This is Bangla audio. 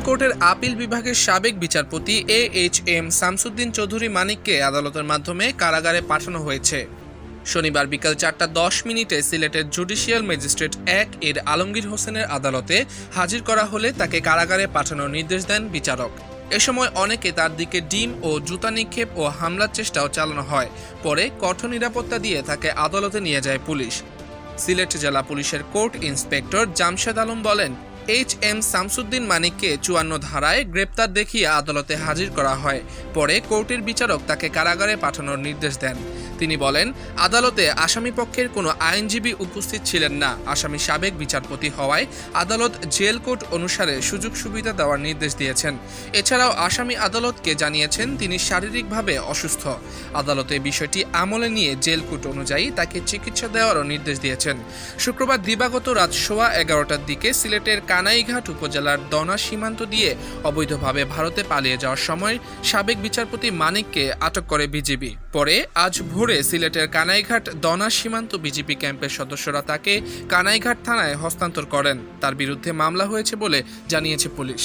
সুপ্রিম কোর্টের আপিল বিভাগের সাবেক বিচারপতি A H M Shamsuddin Chowdhury মানিককে আদালতের মাধ্যমে কারাগারে পাঠানো হয়েছে। শনিবার বিকাল চারটা দশ মিনিটে সিলেটের জুডিশিয়াল ম্যাজিস্ট্রেট এক এর আলমগীর হোসেনের আদালতে হাজির করা হলে তাকে কারাগারে পাঠানোর নির্দেশ দেন বিচারক। এ সময় অনেকে তার দিকে ডিম ও জুতা নিক্ষেপ ও হামলার চেষ্টাও চালানো হয়। পরে কঠোর নিরাপত্তা দিয়ে তাকে আদালতে নিয়ে যায় পুলিশ। সিলেট জেলা পুলিশের কোর্ট ইন্সপেক্টর জামশেদ আলম বলেন এইচ এম শামসুদ্দিন মানিককে চুয়ান্ন ধারায় গ্রেপ্তার দেখিয়ে আদালতে হাজির করা হয়। পরে কোর্টের বিচারক তাকে কারাগারে পাঠানোর নির্দেশ দেন। তিনি বলেন, আদালতে আসামি পক্ষের কোনো আইনজীবী উপস্থিত ছিলেন না। আসামি সাবেক বিচারপতি হওয়ায় আদালত জেল কোর্ট অনুসারে সুযোগ সুবিধা দেওয়ার নির্দেশ দিয়েছেন। এছাড়াও আসামি আদালতকে জানিয়েছেন, তিনি শারীরিকভাবে অসুস্থ। আদালতে বিষয়টি আমলে নিয়ে জেল কোর্ট অনুযায়ী তাকে চিকিৎসা দেওয়ারও নির্দেশ দিয়েছেন। শুক্রবার দিবাগত রাত সোয়া এগারোটার দিকে সিলেটের কানাইঘাট উপজেলার দনা সীমান্ত দিয়ে অবৈধভাবে ভারতে পালিয়ে যাওয়ার সময় সাবেক বিচারপতি মানিককে আটক করে বিজিবি। পরে আজ ভোরে সিলেটের কানাইঘাট দনা সীমান্ত বিজেপি ক্যাম্পের সদস্যরা তাকে কানাইঘাট থানায় হস্তান্তর করেন। তার বিরুদ্ধে মামলা হয়েছে বলে জানিয়েছে পুলিশ।